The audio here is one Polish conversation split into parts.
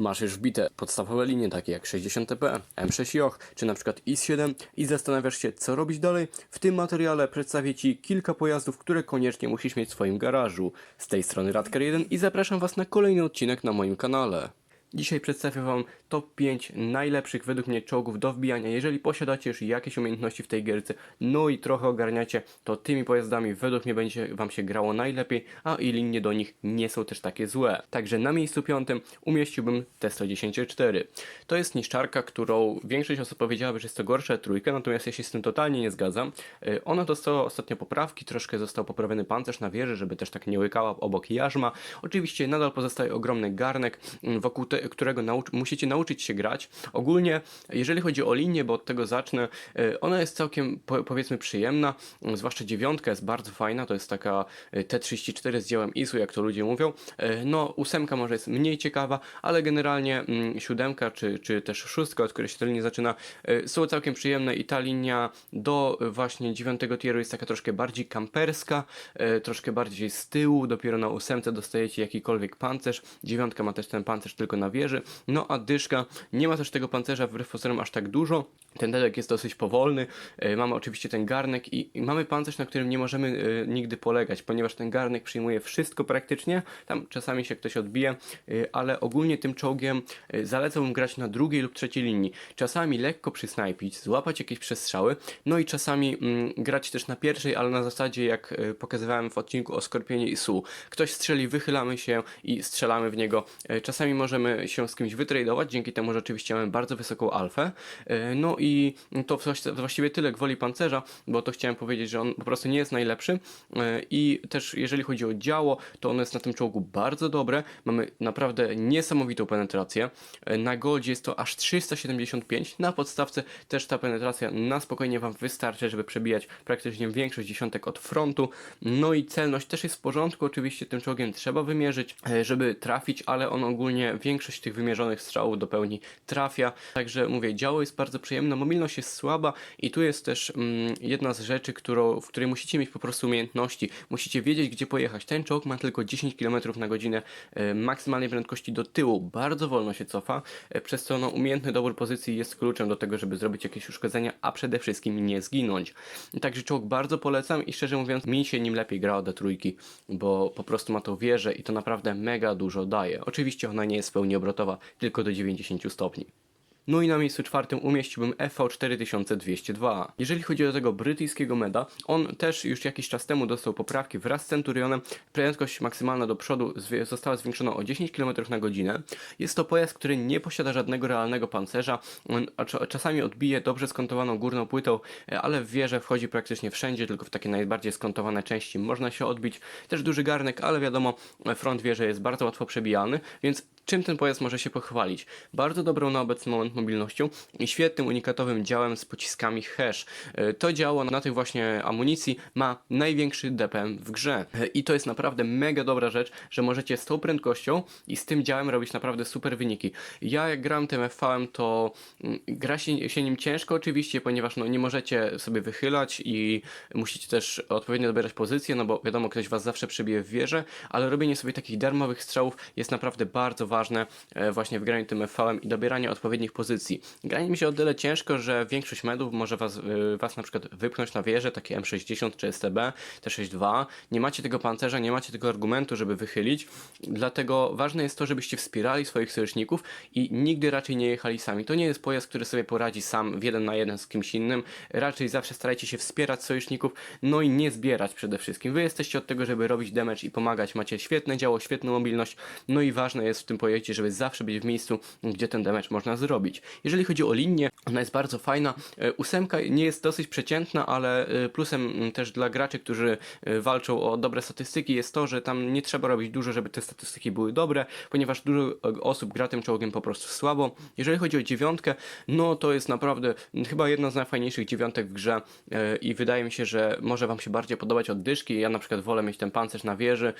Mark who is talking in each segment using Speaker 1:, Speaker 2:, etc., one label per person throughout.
Speaker 1: Masz już wbite podstawowe linie takie jak 60 TP, M6 Joch czy na przykład IS-7 i zastanawiasz się co robić dalej? W tym materiale przedstawię Ci kilka pojazdów, które koniecznie musisz mieć w swoim garażu. Z tej strony Radker 1 i zapraszam Was na kolejny odcinek na moim kanale. Dzisiaj przedstawię Wam top 5 najlepszych według mnie czołgów do wbijania. Jeżeli posiadacie już jakieś umiejętności w tej gierce, no i trochę ogarniacie, to tymi pojazdami według mnie będzie Wam się grało najlepiej, a i linie do nich nie są też takie złe. Także na miejscu piątym umieściłbym T-110-4. To jest niszczarka, którą większość osób powiedziałaby, że jest to gorsza trójka, natomiast ja się z tym totalnie nie zgadzam. Yy, Ona dostała ostatnio poprawki, troszkę został poprawiony pancerz na wieży, żeby też tak nie łykała obok jarzma. Oczywiście nadal pozostaje ogromny garnek, mm, wokół którego nauc musicie nauczyć się grać. Ogólnie, jeżeli chodzi o linię, bo od tego zacznę, y, ona jest całkiem po, powiedzmy przyjemna, y, zwłaszcza dziewiątka jest bardzo fajna, to jest taka y, T34 z dziełem ISU, jak to ludzie mówią. Y, No, ósemka może jest mniej ciekawa, ale generalnie mm, siódemka czy, czy też szóstka, od której się ta linia zaczyna, są całkiem przyjemne i ta linia do właśnie dziewiątego tieru jest taka troszkę bardziej kamperska, troszkę bardziej z tyłu, dopiero na ósemce dostajecie jakikolwiek pancerz, dziewiątka ma też ten pancerz tylko na wieży, no a dyszka nie ma też tego pancerza wbrew pozorom aż tak dużo, ten dedek jest dosyć powolny, y, mamy oczywiście ten garnek i, mamy pancerz, na którym nie możemy y, nigdy polegać, ponieważ ten garnek przyjmuje wszystko praktycznie, tam czasami się ktoś odbije, y, ale ogólnie tym czołgiem zalecałbym grać na drugiej lub trzeciej linii, czasami lekko przysnajpić, złapać jakieś przestrzały, no i czasami mm, grać też na pierwszej, ale na zasadzie jak pokazywałem w odcinku o Skorpionie i Su. Ktoś strzeli, wychylamy się i strzelamy w niego. Czasami możemy się z kimś wytradować, dzięki temu, że oczywiście mamy bardzo wysoką alfę. Y, No i to właści- właściwie tyle gwoli pancerza, bo to chciałem powiedzieć, że on po prostu nie jest najlepszy. Y, I też jeżeli chodzi o działo, to ono jest na tym czołgu bardzo dobre. Mamy naprawdę niesamowitą penetrację. Y, Na goldzie jest to aż 375. Na podstawce też ta penetracja na spokojnie Wam wystarczy, żeby przebijać praktycznie większość dziesiątek od frontu. No i celność też jest w porządku. Oczywiście tym czołgiem trzeba wymierzyć, e, żeby trafić, ale on ogólnie większość tych wymierzonych strzałów do pełni trafia. Także mówię, działo jest bardzo przyjemne, mobilność jest słaba i tu jest też mm, jedna z rzeczy, którą, w której musicie mieć po prostu umiejętności. Musicie wiedzieć, gdzie pojechać. Ten czołg ma tylko 10 km na godzinę e, maksymalnej prędkości do tyłu. Bardzo wolno się cofa, e, przez co no, umiejętny dobór pozycji jest kluczem do tego, żeby zrobić jakieś uszkodzenia, a przede wszystkim nie zginąć. Także czołg bardzo polecam i szczerze mówiąc mi się nim lepiej gra od D3, bo po prostu ma tą wieżę i to naprawdę mega dużo daje. Oczywiście ona nie jest w pełni obrotowa, tylko do 90 stopni. No i na miejscu czwartym umieściłbym FV4202. Jeżeli chodzi o tego brytyjskiego meda, on też już jakiś czas temu dostał poprawki wraz z Centurionem. Prędkość maksymalna do przodu została zwiększona o 10 km na godzinę. Jest to pojazd, który nie posiada żadnego realnego pancerza, czasami odbije dobrze skontowaną górną płytą, e, ale w wieżę wchodzi praktycznie wszędzie, tylko w takie najbardziej skontowane części można się odbić. Też duży garnek, ale wiadomo, front wieży jest bardzo łatwo przebijany, więc czym ten pojazd może się pochwalić? Bardzo dobrą na obecny moment mobilnością i świetnym unikatowym działem z pociskami hash. E, To działo na tych właśnie amunicji ma największy DPM w grze. E, I to jest naprawdę mega dobra rzecz, że możecie z tą prędkością i z tym działem robić naprawdę super wyniki. Ja jak gram tym FV-em, to mm, gra się, się nim ciężko oczywiście, ponieważ no, nie możecie sobie wychylać i musicie też odpowiednio dobierać pozycję, no bo wiadomo, ktoś was zawsze przebije w wieżę, ale robienie sobie takich darmowych strzałów jest naprawdę bardzo ważne e, właśnie w graniu tym FV-em i dobieranie odpowiednich pozycji. Granie mi się o tyle ciężko, że większość medów może was, e, was na przykład wypchnąć na wieżę, takie M60 czy STB, T62. Nie macie tego pancerza, nie macie tego argumentu, żeby wychylić, dlatego ważne jest to, żebyście wspierali swoich sojuszników i nigdy raczej nie jechali sami. To nie jest pojazd, który sobie poradzi sam w jeden na jeden z kimś innym. Raczej zawsze starajcie się wspierać sojuszników, no i nie zbierać przede wszystkim. Wy jesteście od tego, żeby robić damage i pomagać. Macie świetne działo, świetną mobilność, no i ważne jest w tym pojeździe, żeby zawsze być w miejscu, gdzie ten damage można zrobić. Jeżeli chodzi o linię, ona jest bardzo fajna. E, Ósemka nie jest dosyć przeciętna, ale e, plusem też dla graczy, którzy e, walczą o dobre statystyki jest to, że tam nie trzeba robić dużo, żeby te statystyki były dobre, ponieważ dużo osób gra tym czołgiem po prostu słabo. Jeżeli chodzi o dziewiątkę, no to jest naprawdę chyba jedna z najfajniejszych dziewiątek w grze i wydaje mi się, że może Wam się bardziej podobać od dyszki. Ja na przykład wolę mieć ten pancerz na wieży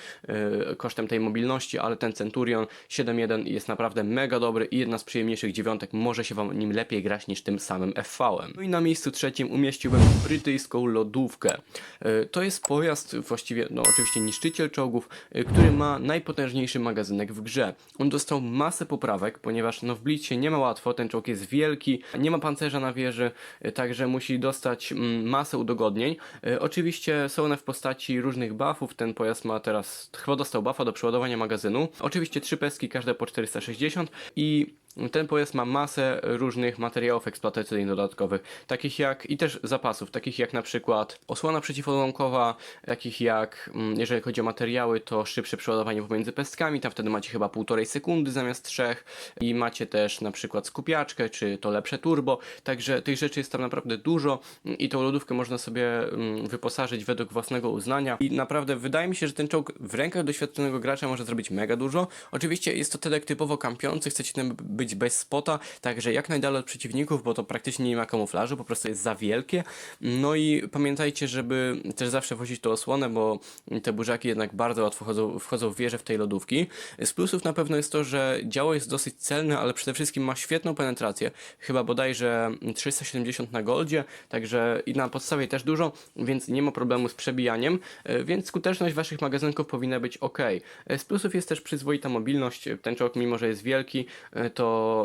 Speaker 1: kosztem tej mobilności, ale ten Centurion 7 i7.1 jest naprawdę mega dobry i jedna z przyjemniejszych dziewiątek. Może się Wam nim lepiej grać niż tym samym FV-em. No i na miejscu trzecim umieściłbym brytyjską lodówkę. E, To jest pojazd, właściwie, no oczywiście niszczyciel czołgów, e, który ma najpotężniejszy magazynek w grze. On dostał masę poprawek, ponieważ no w Blitzcie nie ma łatwo, ten czołg jest wielki, nie ma pancerza na wieży, e, także musi dostać mm, masę udogodnień. Oczywiście są one w postaci różnych buffów, ten pojazd ma teraz, chyba dostał buffa do przeładowania magazynu. Oczywiście trzy peski, każde po 460 i ten pojazd ma masę różnych materiałów eksploatacyjnych dodatkowych, takich jak i też zapasów, takich jak na przykład osłona przeciwodłamkowa, takich jak, mm, jeżeli chodzi o materiały, to szybsze przeładowanie pomiędzy pestkami, tam wtedy macie chyba półtorej sekundy zamiast trzech. I macie też na przykład skupiaczkę, czy to lepsze turbo, także tych rzeczy jest tam naprawdę dużo i tą lodówkę można sobie mm, wyposażyć według własnego uznania. I naprawdę wydaje mi się, że ten czołg w rękach doświadczonego gracza może zrobić mega dużo. Oczywiście jest to tedek typowo kampiący, chcecie tam być bez spota, także jak najdalej od przeciwników, bo to praktycznie nie ma kamuflażu, po prostu jest za wielkie. No i pamiętajcie, żeby też zawsze wchodzić tą osłonę, bo te burzaki jednak bardzo łatwo wchodzą, w wieżę w tej lodówki. Z plusów na pewno jest to, że działo jest dosyć celne, ale przede wszystkim ma świetną penetrację. Chyba bodajże 370 na goldzie, także i na podstawie też dużo, więc nie ma problemu z przebijaniem, e, więc skuteczność waszych magazynków powinna być ok. E, Z plusów jest też przyzwoita mobilność. Ten czołg, mimo że jest wielki, e,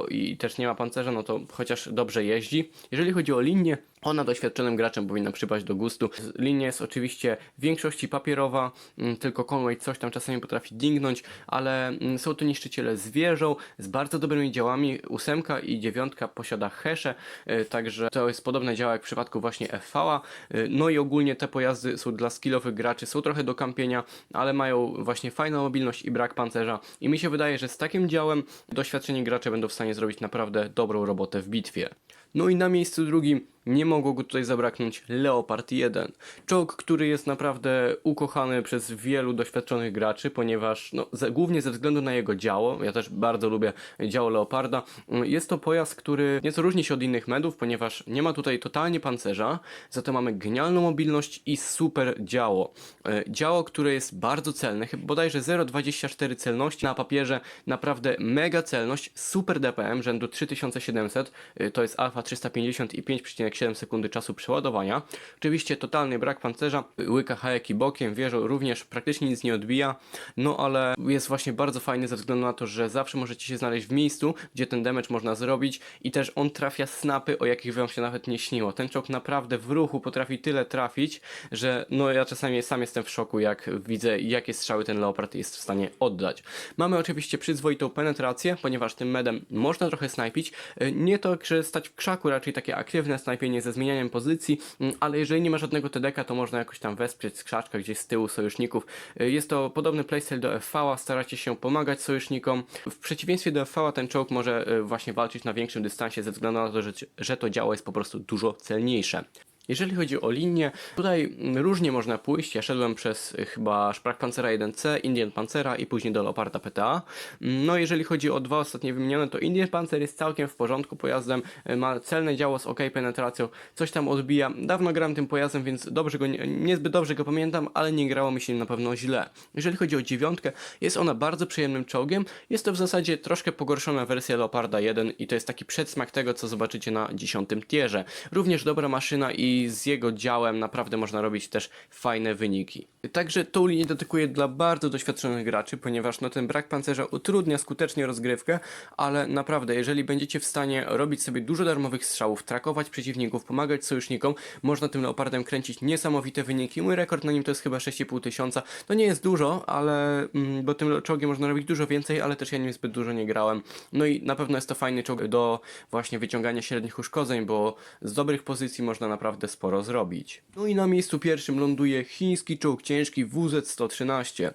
Speaker 1: i też nie ma pancerza, no to chociaż dobrze jeździ. Jeżeli chodzi o linię, ona doświadczonym graczem powinna przypaść do gustu. Linia jest oczywiście w większości papierowa, mm, tylko Conway coś tam czasami potrafi dingnąć, ale mm, są to niszczyciele z wieżą, z bardzo dobrymi działami. Ósemka i dziewiątka posiada hesze, y, także to jest podobne działa jak w przypadku właśnie FV-a. Y, No i ogólnie te pojazdy są dla skillowych graczy, są trochę do kampienia, ale mają właśnie fajną mobilność i brak pancerza. I mi się wydaje, że z takim działem doświadczeni gracze będą w stanie zrobić naprawdę dobrą robotę w bitwie. No i na miejscu drugim nie mogło go tutaj zabraknąć Leopard 1. Czołg, który jest naprawdę ukochany przez wielu doświadczonych graczy, ponieważ no, ze, głównie ze względu na jego działo, ja też bardzo lubię działo Leoparda, mm, jest to pojazd, który nieco różni się od innych medów, ponieważ nie ma tutaj totalnie pancerza, za to mamy genialną mobilność i super działo. E, Działo, które jest bardzo celne, bodajże 0,24 celności na papierze, naprawdę mega celność, super DPM rzędu 3700, e, to jest alfa 350 i 5,7 sekundy czasu przeładowania. Oczywiście totalny brak pancerza, łyka hajeki bokiem, wieżą również praktycznie nic nie odbija, no ale jest właśnie bardzo fajny ze względu na to, że zawsze możecie się znaleźć w miejscu, gdzie ten damage można zrobić i też on trafia snapy, o jakich wam się nawet nie śniło. Ten czołg naprawdę w ruchu potrafi tyle trafić, że no ja czasami sam jestem w szoku, jak widzę jakie strzały ten Leopard jest w stanie oddać. Mamy oczywiście przyzwoitą penetrację, ponieważ tym medem można trochę snajpić. E, Nie to, że stać w krzaku, raczej takie aktywne snajpienie ze zmienianiem pozycji, mm, ale jeżeli nie ma żadnego TDK, to można jakoś tam wesprzeć z krzaczka gdzieś z tyłu sojuszników. E, Jest to podobny playstyle do FV-a, staracie się pomagać sojusznikom. W przeciwieństwie do FV-a ten czołg może e, właśnie walczyć na większym dystansie ze względu na to, że, że to działo jest po prostu dużo celniejsze. Jeżeli chodzi o linię, tutaj mm, różnie można pójść. Ja szedłem przez y, chyba Szprach Pancera 1C, Indian Pancera i później do Leoparda PTA. Mm, No jeżeli chodzi o dwa ostatnie wymienione, to Indian Panzer jest całkiem w porządku pojazdem, y, ma celne działo z ok penetracją, coś tam odbija. Dawno gram tym pojazdem, więc dobrze go, nie- niezbyt dobrze go pamiętam, ale nie grało mi się na pewno źle. Jeżeli chodzi o dziewiątkę, jest ona bardzo przyjemnym czołgiem. Jest to w zasadzie troszkę pogorszona wersja Leoparda 1 i to jest taki przedsmak tego, co zobaczycie na dziesiątym tierze. Również dobra maszyna i z jego działem naprawdę można robić też fajne wyniki. Także tą linię dedykuję dla bardzo doświadczonych graczy, ponieważ no, ten brak pancerza utrudnia skutecznie rozgrywkę, ale naprawdę, jeżeli będziecie w stanie robić sobie dużo darmowych strzałów, trakować przeciwników, pomagać sojusznikom, można tym leopardem kręcić niesamowite wyniki. Mój rekord na nim to jest chyba 6,5 tysiąca. To nie jest dużo, ale mm, bo tym czołgiem można robić dużo więcej, ale też ja nim zbyt dużo nie grałem. No i na pewno jest to fajny czołg do właśnie wyciągania średnich uszkodzeń, bo z dobrych pozycji można naprawdę sporo zrobić. No i na miejscu pierwszym ląduje chiński czołg ciężki WZ-113.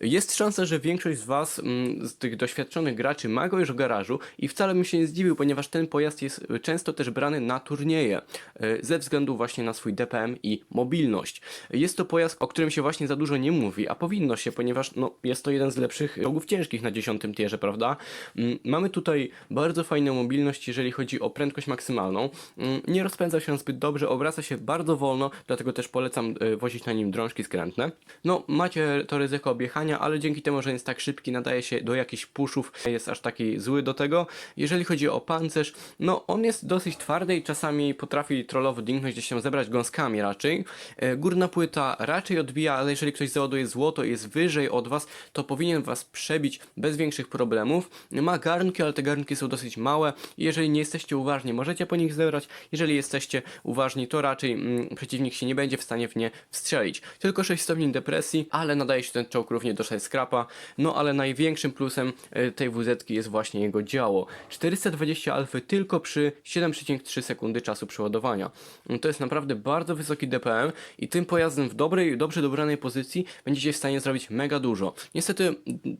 Speaker 1: Jest szansa, że większość z Was, mm, z tych doświadczonych graczy, ma go już w garażu i wcale bym się nie zdziwił, ponieważ ten pojazd jest często też brany na turnieje y, ze względu właśnie na swój DPM i mobilność. Jest to pojazd, o którym się właśnie za dużo nie mówi, a powinno się, ponieważ no, jest to jeden z lepszych czołgów ciężkich na dziesiątym tierze, prawda? Mm, Mamy tutaj bardzo fajną mobilność, jeżeli chodzi o prędkość maksymalną. Mm, Nie rozpędza się zbyt dobrze, obraca skraca się bardzo wolno, dlatego też polecam y, wozić na nim drążki skrętne. No, macie to ryzyko objechania, ale dzięki temu, że jest tak szybki, nadaje się do jakichś puszów, jest aż taki zły do tego. Jeżeli chodzi o pancerz, no on jest dosyć twardy i czasami potrafi trollowo dingnąć, gdzieś się zebrać gąskami raczej. E, Górna płyta raczej odbija, ale jeżeli ktoś załaduje złoto i jest wyżej od was, to powinien was przebić bez większych problemów. Ma garnki, ale te garnki są dosyć małe jeżeli nie jesteście uważni, możecie po nich zebrać. Jeżeli jesteście uważni, to raczej mm, przeciwnik się nie będzie w stanie w nie wstrzelić. Tylko 6 stopni depresji, ale nadaje się ten czołg równie do 6 skrapa. No ale największym plusem e, tej WZ jest właśnie jego działo. 420 alfy tylko przy 7,3 sekundy czasu przeładowania. Mm, To jest naprawdę bardzo wysoki DPM i tym pojazdem w dobrej, dobrze dobranej pozycji będziecie w stanie zrobić mega dużo. Niestety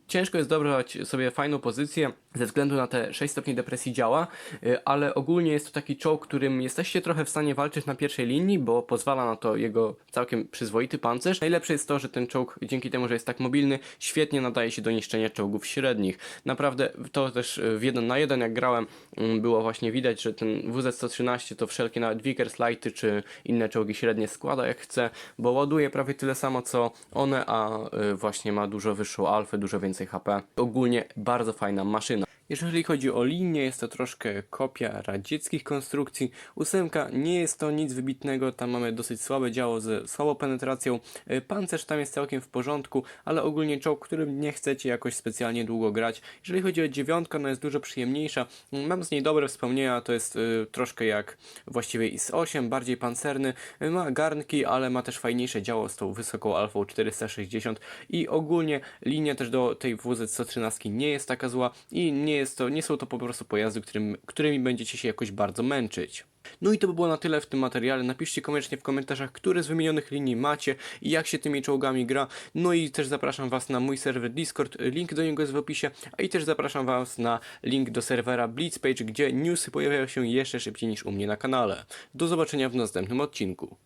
Speaker 1: ciężko jest dobrać sobie fajną pozycję ze względu na te 6 stopni depresji działa, y, ale ogólnie jest to taki czołg, którym jesteście trochę w stanie walczyć na pierwszej linii, bo pozwala na to jego całkiem przyzwoity pancerz. Najlepsze jest to, że ten czołg dzięki temu, że jest tak mobilny, świetnie nadaje się do niszczenia czołgów średnich. Naprawdę to też y, w jeden na jeden jak grałem mm, było właśnie widać, że ten WZ-113 to wszelkie nawet Vickers Lighty czy inne czołgi średnie składa jak chce, bo ładuje prawie tyle samo co one, a y, właśnie ma dużo wyższą alfę, dużo więcej HP. Ogólnie bardzo fajna maszyna. Jeżeli chodzi o linię, jest to troszkę kopia radzieckich konstrukcji. Ósemka nie jest to nic wybitnego, tam mamy dosyć słabe działo ze słabą penetracją. Y, Pancerz tam jest całkiem w porządku, ale ogólnie czołg, którym nie chcecie jakoś specjalnie długo grać. Jeżeli chodzi o dziewiątkę, ona jest dużo przyjemniejsza. Mam z niej dobre wspomnienia, to jest y, troszkę jak właściwie IS-8, bardziej pancerny. Y, Ma garnki, ale ma też fajniejsze działo z tą wysoką alfą 460 i ogólnie linia też do tej WZ-113 nie jest taka zła i nie, jest to, nie są to po prostu pojazdy, którym, którymi będziecie się jakoś bardzo męczyć. No i to by było na tyle w tym materiale. Napiszcie koniecznie w komentarzach, które z wymienionych linii macie i jak się tymi czołgami gra. No i też zapraszam Was na mój serwer Discord, link do niego jest w opisie, a i też zapraszam Was na link do serwera Blitzpage, gdzie newsy pojawiają się jeszcze szybciej niż u mnie na kanale. Do zobaczenia w następnym odcinku.